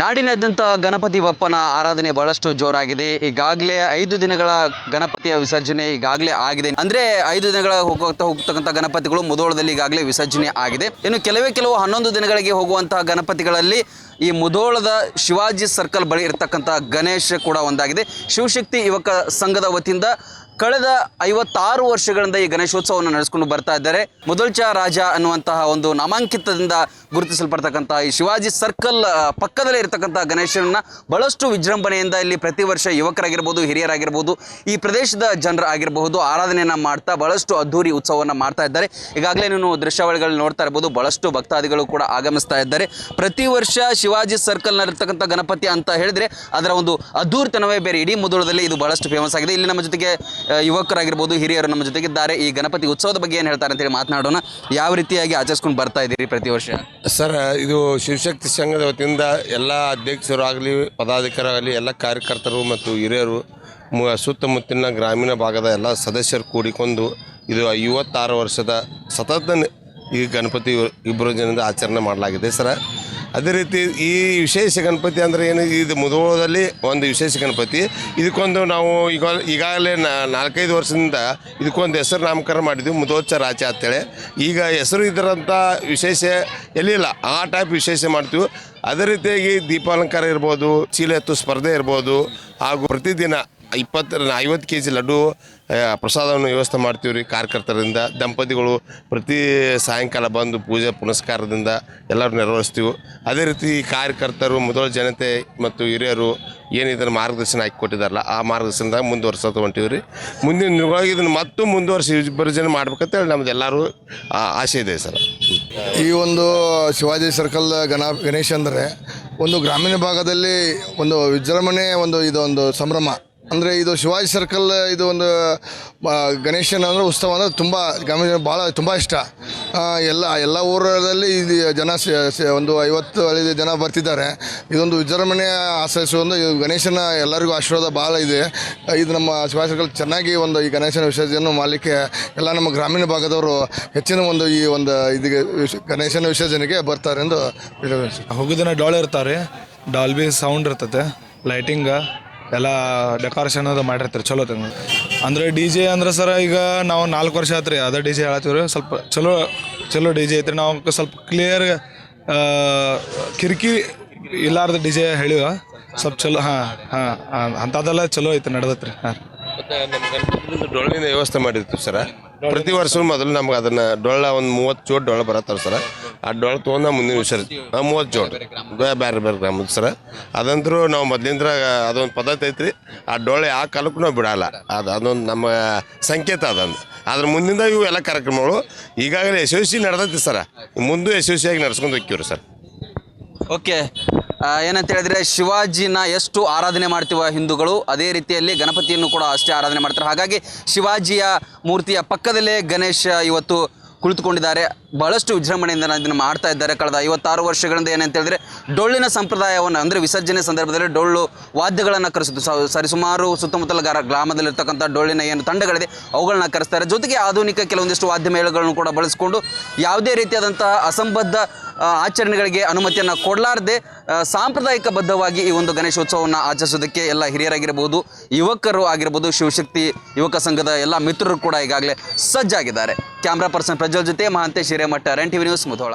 ನಾಡಿನಾದ್ಯಂತ ಗಣಪತಿ ಬಪ್ಪನ ಆರಾಧನೆ ಬಹಳಷ್ಟು ಜೋರಾಗಿದೆ. ಈಗಾಗಲೇ ಐದು ದಿನಗಳ ಗಣಪತಿಯ ವಿಸರ್ಜನೆ ಈಗಾಗಲೇ ಆಗಿದೆ. ಅಂದ್ರೆ ಐದು ದಿನಗಳ ಹೋಗ್ತಾ ಹೋಗ್ತಕ್ಕಂಥ ಗಣಪತಿಗಳು ಮುಧೋಳದಲ್ಲಿ ಈಗಾಗಲೇ ವಿಸರ್ಜನೆ ಆಗಿದೆ. ಇನ್ನು ಕೆಲವೇ ಕೆಲವು ಹನ್ನೊಂದು ದಿನಗಳಿಗೆ ಹೋಗುವಂತಹ ಗಣಪತಿಗಳಲ್ಲಿ ಈ ಮುಧೋಳದ ಶಿವಾಜಿ ಸರ್ಕಲ್ ಬಳಿ ಇರತಕ್ಕಂಥ ಗಣೇಶ ಕೂಡ ಒಂದಾಗಿದೆ. ಶಿವಶಕ್ತಿ ಯುವಕ ಸಂಘದ ವತಿಯಿಂದ ಕಳೆದ ಐವತ್ತಾರು ವರ್ಷಗಳಿಂದ ಈ ಗಣೇಶೋತ್ಸವವನ್ನು ನಡೆಸ್ಕೊಂಡು ಬರ್ತಾ ಇದ್ದಾರೆ. ಮುದಲ್ಚ ರಾಜ ಅನ್ನುವಂತಹ ಒಂದು ನಾಮಾಂಕಿತದಿಂದ ಗುರುತಿಸಲ್ಪಡ್ತಕ್ಕಂಥ ಈ ಶಿವಾಜಿ ಸರ್ಕಲ್ ಪಕ್ಕದಲ್ಲೇ ಇರತಕ್ಕಂಥ ಗಣೇಶನನ್ನ ಬಹಳಷ್ಟು ವಿಜೃಂಭಣೆಯಿಂದ ಇಲ್ಲಿ ಪ್ರತಿ ವರ್ಷ ಯುವಕರಾಗಿರ್ಬೋದು, ಹಿರಿಯರಾಗಿರ್ಬೋದು, ಈ ಪ್ರದೇಶದ ಜನರ ಆಗಿರಬಹುದು ಆರಾಧನೆಯನ್ನ ಮಾಡ್ತಾ ಬಹಳಷ್ಟು ಅದ್ಧೂರಿ ಉತ್ಸವವನ್ನು ಮಾಡ್ತಾ ಇದ್ದಾರೆ. ಈಗಾಗಲೇ ನೀವು ದೃಶ್ಯಾವಳಿಗಳು ನೋಡ್ತಾ ಇರ್ಬೋದು, ಬಹಳಷ್ಟು ಭಕ್ತಾದಿಗಳು ಕೂಡ ಆಗಮಿಸ್ತಾ ಇದ್ದಾರೆ. ಪ್ರತಿ ವರ್ಷ ಶಿವಾಜಿ ಸರ್ಕಲ್ನಲ್ಲಿರ್ತಕ್ಕಂಥ ಗಣಪತಿ ಅಂತ ಹೇಳಿದ್ರೆ ಅದರ ಒಂದು ಅದ್ಧೂರಿತನವೇ ಬೇರೆ. ಇಡೀ ಮುದುಳದಲ್ಲಿ ಇದು ಬಹಳಷ್ಟು ಫೇಮಸ್ ಆಗಿದೆ. ಇಲ್ಲಿ ನಮ್ಮ ಜೊತೆಗೆ ಯುವಕರಾಗಿರ್ಬೋದು ಹಿರಿಯರು ನಮ್ಮ ಜೊತೆಗಿದ್ದಾರೆ. ಈ ಗಣಪತಿ ಉತ್ಸವದ ಬಗ್ಗೆ ಏನು ಹೇಳ್ತಾರೆ ಅಂತೇಳಿ ಮಾತನಾಡೋಣ. ಯಾವ ರೀತಿಯಾಗಿ ಆಚರಿಸ್ಕೊಂಡು ಬರ್ತಾ ಇದ್ದೀರಿ ಪ್ರತಿ ವರ್ಷ? ಸರ್, ಇದು ಶಿವಶಕ್ತಿ ಸಂಘದ ವತಿಯಿಂದ ಎಲ್ಲ ಅಧ್ಯಕ್ಷರು ಆಗಲಿ ಪದಾಧಿಕಾರಿಯಾಗಲಿ ಎಲ್ಲ ಕಾರ್ಯಕರ್ತರು ಮತ್ತು ಹಿರಿಯರು ಸುತ್ತಮುತ್ತಲಿನ ಗ್ರಾಮೀಣ ಭಾಗದ ಎಲ್ಲ ಸದಸ್ಯರು ಕೂಡಿಕೊಂಡು ಇದು ಐವತ್ತಾರು ವರ್ಷದ ಸತತ ಈ ಗಣಪತಿ ಇಬ್ಬರು ಜನದ ಆಚರಣೆ ಮಾಡಲಾಗಿದೆ. ಸರ ಅದೇ ರೀತಿ ಈ ವಿಶೇಷ ಗಣಪತಿ ಅಂದರೆ ಏನು? ಇದು ಮುಧೋಳದಲ್ಲಿ ಒಂದು ವಿಶೇಷ ಗಣಪತಿ. ಇದಕ್ಕೊಂದು ನಾವು ಈಗ, ಈಗಾಗಲೇ ನಾಲ್ಕೈದು ವರ್ಷದಿಂದ ಇದಕ್ಕೊಂದು ಹೆಸರು ನಾಮಕರಣ ಮಾಡಿದ್ವಿ ಮುಧೋಚ್ಚ ರಾಜ ಅಂತೇಳಿ. ಈಗ ಹೆಸರು ಇದರಂಥ ವಿಶೇಷ ಎಲ್ಲಿಲ್ಲ, ಆ ಟೈಪ್ ವಿಶೇಷ ಮಾಡ್ತೀವಿ. ಅದೇ ರೀತಿಯಾಗಿ ದೀಪಾಲಂಕಾರ ಇರ್ಬೋದು, ಚೀಲ ಎತ್ತು ಸ್ಪರ್ಧೆ ಇರ್ಬೋದು, ಹಾಗೂ ಪ್ರತಿದಿನ ಇಪ್ಪತ್ತು ಐವತ್ತು ಕೆ ಜಿ ಲಡ್ಡು ಪ್ರಸಾದವನ್ನು ವ್ಯವಸ್ಥೆ ಮಾಡ್ತೀವಿ ರೀ ಕಾರ್ಯಕರ್ತರಿಂದ ದಂಪತಿಗಳು ಪ್ರತಿ ಸಾಯಂಕಾಲ ಬಂದು ಪೂಜೆ, ಪುನಸ್ಕಾರದಿಂದ ಎಲ್ಲರೂ ನೆರವೇರಿಸ್ತೀವಿ. ಅದೇ ರೀತಿ ಕಾರ್ಯಕರ್ತರು ಮೊದಲ ಜನತೆ ಮತ್ತು ಹಿರಿಯರು ಏನು ಮಾರ್ಗದರ್ಶನ ಹಾಕಿ ಕೊಟ್ಟಿದ್ದಾರಲ್ಲ, ಆ ಮಾರ್ಗದರ್ಶನದಾಗ ಮುಂದುವರ್ಸ ಹೊಂಟೀವಿ ರೀ. ಮುಂದಿನ ದಿನಗಳಲ್ಲಿ ಇದನ್ನು ಮತ್ತೂ ಮುಂದುವರಿಸಿ ಮಾಡ್ಬೇಕಂತ ಮಾಡ್ಬೇಕಂತೇಳಿ ನಮ್ದು ಎಲ್ಲರೂ ಆಸೆ ಇದೆ ಸರ್. ಈ ಒಂದು ಶಿವಾಜಿ ಸರ್ಕಲ್ ಗಣ, ಗಣೇಶ ಅಂದರೆ ಒಂದು ಗ್ರಾಮೀಣ ಭಾಗದಲ್ಲಿ ಒಂದು ವಿಜೃಂಭಣೆ ಒಂದು ಇದು ಒಂದು ಸಂಭ್ರಮ. ಅಂದರೆ ಇದು ಶಿವಾಜಿ ಸರ್ಕಲ್ ಇದು ಒಂದು ಗಣೇಶನ ಅಂದರೆ ಉತ್ಸವ ಅಂದರೆ ತುಂಬ ಗ್ರಾಮೀಣ ಭಾಳ ತುಂಬ ಇಷ್ಟ. ಎಲ್ಲ ಎಲ್ಲ ಊರಲ್ಲಿ ಇದು ಜನ ಒಂದು ಐವತ್ತು ಐದು ಜನ ಬರ್ತಿದ್ದಾರೆ. ಇದೊಂದು ವಿಜೃಂಭಣೆ ಆಚರಿಸುವ ಒಂದು ಗಣೇಶನ ಎಲ್ಲರಿಗೂ ಆಶೀರ್ವಾದ ಭಾಳ ಇದೆ. ಇದು ನಮ್ಮ ಶಿವಾಜಿ ಸರ್ಕಲ್ ಚೆನ್ನಾಗಿ ಒಂದು ಈ ಗಣೇಶನ ವಿಸರ್ಜನೆ ಮಾಡಲಿಕ್ಕೆ ಎಲ್ಲ ನಮ್ಮ ಗ್ರಾಮೀಣ ಭಾಗದವರು ಹೆಚ್ಚಿನ ಒಂದು ಈ ಒಂದು ಇದಕ್ಕೆ ಗಣೇಶನ ವಿಸರ್ಜನೆಗೆ ಬರ್ತಾರೆ ಎಂದು ವಿಷಯ ಡಾಲ್ ಇರ್ತಾರೆ. ಡಾಲ್ಬಿ ಸೌಂಡ್ ಇರ್ತತೆ ಲೈಟಿಂಗ ಎಲ್ಲ ಡೆಕೋರೇಷನ್ ಅದು ಮಾಡಿರ್ತಾರೆ, ಚಲೋ ತಂಗ. ಅಂದ್ರೆ ಡಿ ಜೆ ಅಂದ್ರೆ ಸರ ಈಗ ನಾವು ನಾಲ್ಕು ವರ್ಷ ಆತ್ರಿ, ಅದೇ ಡಿ ಜೆ ಹೇಳತ್ತೀವಿ ಸ್ವಲ್ಪ ಚಲೋ ಚಲೋ ಡಿ ಜೆ ಐತ್ರಿ. ನಾವು ಸ್ವಲ್ಪ ಕ್ಲಿಯರ್ ಕಿರಿಕಿ ಇಲ್ಲಾರ್ದ ಡಿ ಜೆ ಹೇಳಿವ. ಸ್ವಲ್ಪ ಚಲೋ, ಹಾಂ ಹಾಂ ಅಂಥದ್ದೆಲ್ಲ ಚಲೋ ಐತೆ ನಡೆದತ್ರಿ, ಹಾಂ. ಡೊಳ್ಳಿನ ವ್ಯವಸ್ಥೆ ಮಾಡಿರ್ತೀವಿ ಸರ. ಪ್ರತಿ ವರ್ಷ ಮೊದಲು ನಮ್ಗೆ ಅದನ್ನು ಡೊಳ್ಳ ಒಂದು ಮೂವತ್ತು ಚೋಟ್ ಡೊಳ್ಳ ಬರತ್ತಾರ ಸರ್. ಆ ಡೊಳ್ಳ ತೊಗೊಂಡು ಮುಂದಿನ ಹಾಂ ಮೂವತ್ತು ಜೋಡಿ. ಬೇರೆ ಬೇರೆ ಗ್ರಾಮದ ಸರ. ಅದಂತರೂ ನಾವು ಮೊದ್ಲಿಂದ ಅದೊಂದು ಪದ್ಧತಿ ಐತ್ರಿ. ಆ ಡೊಳ್ಳೆ ಆ ಕಾಲಕ್ಕೂ ನಾವು ಬಿಡಲ್ಲ. ಅದು ಅದೊಂದು ನಮ್ಮ ಸಂಕೇತ ಅದೊಂದು ಅದ್ರ ಮುಂದಿಂದ ಇವು ಎಲ್ಲ ಕಾರ್ಯಕ್ರಮಗಳು ಈಗಾಗಲೇ ಯಶಸ್ವಿ ನಡೆದೈತಿ ಸರ. ಮುಂದೆ ಯಶಸ್ವಿಯಾಗಿ ನಡ್ಸ್ಕೊಂಡು ಹೋಗ್ತೀವ್ರಿ ಸರ್. ಓಕೆ. ಏನಂತ ಹೇಳಿದ್ರೆ ಶಿವಾಜಿನ ಎಷ್ಟು ಆರಾಧನೆ ಮಾಡ್ತೀವ ಹಿಂದೂಗಳು ಅದೇ ರೀತಿಯಲ್ಲಿ ಗಣಪತಿಯನ್ನು ಕೂಡ ಅಷ್ಟೇ ಆರಾಧನೆ ಮಾಡ್ತಾರೆ. ಹಾಗಾಗಿ ಶಿವಾಜಿಯ ಮೂರ್ತಿಯ ಪಕ್ಕದಲ್ಲೇ ಗಣೇಶ ಇವತ್ತು ಕುಳಿತುಕೊಂಡಿದ್ದಾರೆ. ಬಹಳಷ್ಟು ವಿಜೃಂಭಣೆಯಿಂದ ಇದನ್ನು ಮಾಡ್ತಾ ಇದ್ದಾರೆ. ಕಳೆದ ಐವತ್ತಾರು ವರ್ಷಗಳಿಂದ ಏನಂತ ಹೇಳಿದ್ರೆ, ಡೊಳ್ಳಿನ ಸಂಪ್ರದಾಯವನ್ನು ಅಂದರೆ ವಿಸರ್ಜನೆ ಸಂದರ್ಭದಲ್ಲಿ ಡೊಳ್ಳು ವಾದ್ಯಗಳನ್ನು ಕರೆಸಿದ್ದು ಸರಿಸುಮಾರು ಸುತ್ತಮುತ್ತಲ ಗಾರ ಗ್ರಾಮದಲ್ಲಿರ್ತಕ್ಕಂಥ ಡೊಳ್ಳಿನ ಏನು ತಂಡಗಳಿದೆ, ಅವುಗಳನ್ನ ಕರೆಸ್ತಾರೆ ಜೊತೆಗೆ ಆಧುನಿಕ ಕೆಲವೊಂದಿಷ್ಟು ವಾದ್ಯ ಮೇಳಗಳನ್ನು ಕೂಡ ಬಳಸಿಕೊಂಡು ಯಾವುದೇ ರೀತಿಯಾದಂತಹ ಅಸಂಬದ್ಧ ಆಚರಣೆಗಳಿಗೆ ಅನುಮತಿಯನ್ನು ಕೊಡಲಾರದೆ ಸಾಂಪ್ರದಾಯಿಕ ಬದ್ಧವಾಗಿ ಈ ಒಂದು ಗಣೇಶೋತ್ಸವವನ್ನು ಆಚರಿಸೋದಕ್ಕೆ ಎಲ್ಲ ಹಿರಿಯರಾಗಿರ್ಬೋದು, ಯುವಕರು ಆಗಿರ್ಬೋದು, ಶಿವಶಕ್ತಿ ಯುವಕ ಸಂಘದ ಎಲ್ಲ ಮಿತ್ರರು ಕೂಡ ಈಗಾಗಲೇ ಸಜ್ಜಾಗಿದ್ದಾರೆ. ಕ್ಯಾಮ್ರಾ ಪರ್ಸನ್ ಪ್ರಜ್ವಲ್ ಜೊತೆ ಮಹಾಂತೇಶ್ ಹಿರೇಮಠ, ರೆನ್ ಟಿವಿ ನ್ಯೂಸ್ ಮುಧೋಳ.